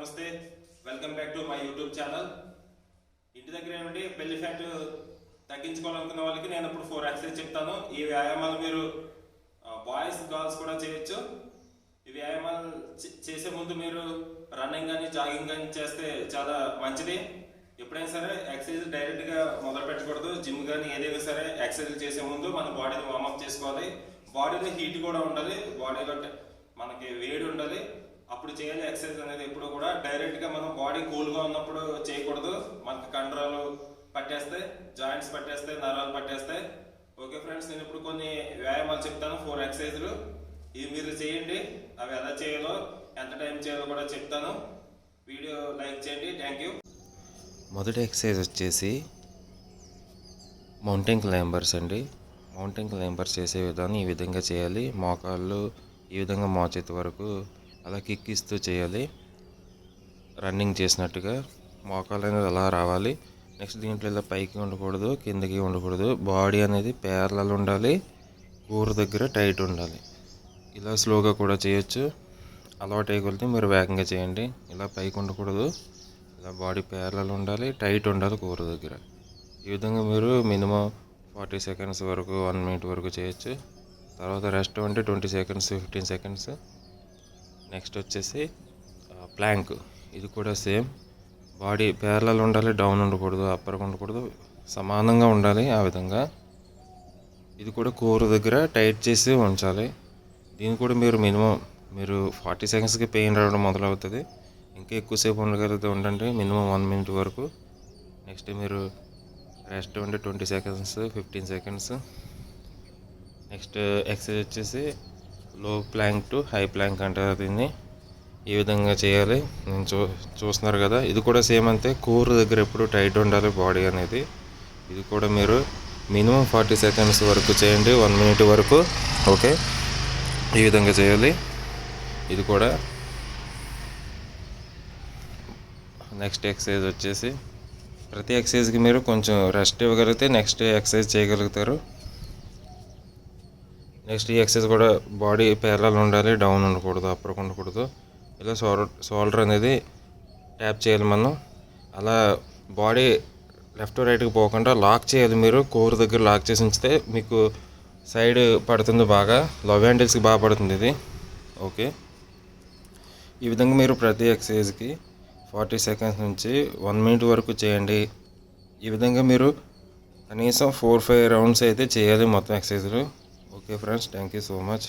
నమస్తే. Welcome back to my YouTube channel ఇంటి దగ్గర ఏమండి బెల్లి ఫ్యాట్ తగ్గించుకోవాలనుకున్న వాళ్ళకి నేను ఇప్పుడు ఫోర్ ఎక్సర్సైజ్ చెప్తాను. ఈ వ్యాయామాలు మీరు బాయ్స్ గర్ల్స్ కూడా చేయొచ్చు. ఈ వ్యాయామాలు చేసే ముందు మీరు రన్నింగ్ కానీ జాగింగ్ కానీ చేస్తే చాలా మంచిది. ఎప్పుడైనా సరే ఎక్సర్సైజ్ డైరెక్ట్గా మొదలు పెట్టకూడదు. జిమ్ కానీ ఏదైనా సరే ఎక్సర్సైజ్ చేసే ముందు మన బాడీని వార్మప్ చేసుకోవాలి. బాడీలో హీట్ కూడా ఉండాలి. బాడీలో మనకి చేయాలి ఎక్సర్సైజ్ అనేది ఎప్పుడు కూడా డైరెక్ట్గా మనం బాడీ కూల్గా ఉన్నప్పుడు చేయకూడదు. మనకి కండరాలు పట్టేస్తాయి జాయింట్స్ పట్టేస్తాయి నరాలు పట్టేస్తాయి ఓకే ఫ్రెండ్స్ నేను ఇప్పుడు కొన్ని వ్యాయామాలు చెప్తాను. ఫోర్ ఎక్సర్సైజ్లు ఇవి మీరు చేయండి. అవి ఎలా చేయాలో ఎంత టైం చేయాలో కూడా చెప్తాను. వీడియో లైక్ చేయండి. థ్యాంక్ యూ మొదటి ఎక్సర్సైజ్ వచ్చేసి మౌంటైన్ క్లైంబర్స్ అండి. మౌంటైన్ క్లైంబర్స్ చేసే విధానం ఈ విధంగా చేయాలి. మోకాళ్ళు ఈ విధంగా మోచేతి వరకు అలా కిక్ ఇస్తూ చేయాలి. రన్నింగ్ చేసినట్టుగా మోకాలు అనేది అలా రావాలి. నెక్స్ట్ దీంట్లో ఇలా పైకి ఉండకూడదు కిందకి ఉండకూడదు. బాడీ అనేది పేర్లలో ఉండాలి కూర దగ్గర టైట్ ఉండాలి. ఇలా స్లోగా కూడా చేయొచ్చు. అలవాటు అయ్యగలిగితే మీరు వేగంగా చేయండి. ఇలా పైకి ఉండకూడదు. ఇలా బాడీ పేర్లలో ఉండాలి టైట్ ఉండాలి కూర దగ్గర. ఈ విధంగా మీరు మినిమం ఫార్టీ సెకండ్స్ వరకు వన్ మినిట్ వరకు చేయొచ్చు. తర్వాత రెస్ట్ అంటే twenty seconds fifteen seconds next వచ్చేసి ప్లాంక్. ఇది కూడా సేమ్. బాడీ పేర్లలో ఉండాలి డౌన్ ఉండకూడదు అప్పర్ ఉండకూడదు సమానంగా ఉండాలి ఆ విధంగా. ఇది కూడా కూర దగ్గర టైట్ చేసి ఉంచాలి. దీన్ని కూడా మీరు మినిమం మీరు ఫార్టీ సెకండ్స్కి పెయిన్ రావడం మొదలవుతుంది. ఇంకా ఎక్కువసేపు ఉండగలిగితే ఉండండి మినిమం వన్ మినిట్ వరకు. నెక్స్ట్ మీరు రెస్ట్ ఉంటే twenty seconds fifteen seconds. Next exercise వచ్చేసి low Planck to high Planck అంటారు దీన్ని. ఈ విధంగా చేయాలి. నేను చూ చూస్తున్నారు కదా. ఇది కూడా సేమ్ అంతే. కూర దగ్గర ఎప్పుడు టైట్ ఉండాలి బాడీ అనేది. ఇది కూడా మీరు మినిమం ఫార్టీ సెకండ్స్ వరకు చేయండి. వన్ మినిట్ వరకు. ఓకే? ఈ విధంగా చేయాలి. ఇది కూడా నెక్స్ట్ ఎక్సర్సైజ్ వచ్చేసి ప్రతి ఎక్సర్సైజ్కి మీరు కొంచెం రెస్ట్ ఇవ్వగలిగితే నెక్స్ట్ ఎక్సర్సైజ్ చేయగలుగుతారు. నెక్స్ట్ ఈ ఎక్సర్సైజ్ కూడా బాడీ పేర్లలో ఉండాలి డౌన్ ఉండకూడదు అప్పర్ ఉండకూడదు. ఇలా షోల్డర్ షోల్డర్ అనేది ట్యాప్ చేయాలి మనం. అలా బాడీ లెఫ్ట్ రైట్కి పోకుండా లాక్ చేయాలి మీరు. కోర్ దగ్గర లాక్ చేసి ఉంచితే మీకు సైడ్ పడుతుంది బాగా. లవ్ హ్యాండిల్స్కి బాగా పడుతుంది ఇది. ఓకే ఈ విధంగా మీరు ప్రతి ఎక్సర్సైజ్కి ఫార్టీ సెకండ్స్ నుంచి వన్ మినిట్ వరకు చేయండి. ఈ విధంగా మీరు కనీసం ఫోర్ ఫైవ్ రౌండ్స్ అయితే చేయాలి మొత్తం ఎక్సర్సైజ్లు okay friends thank you so much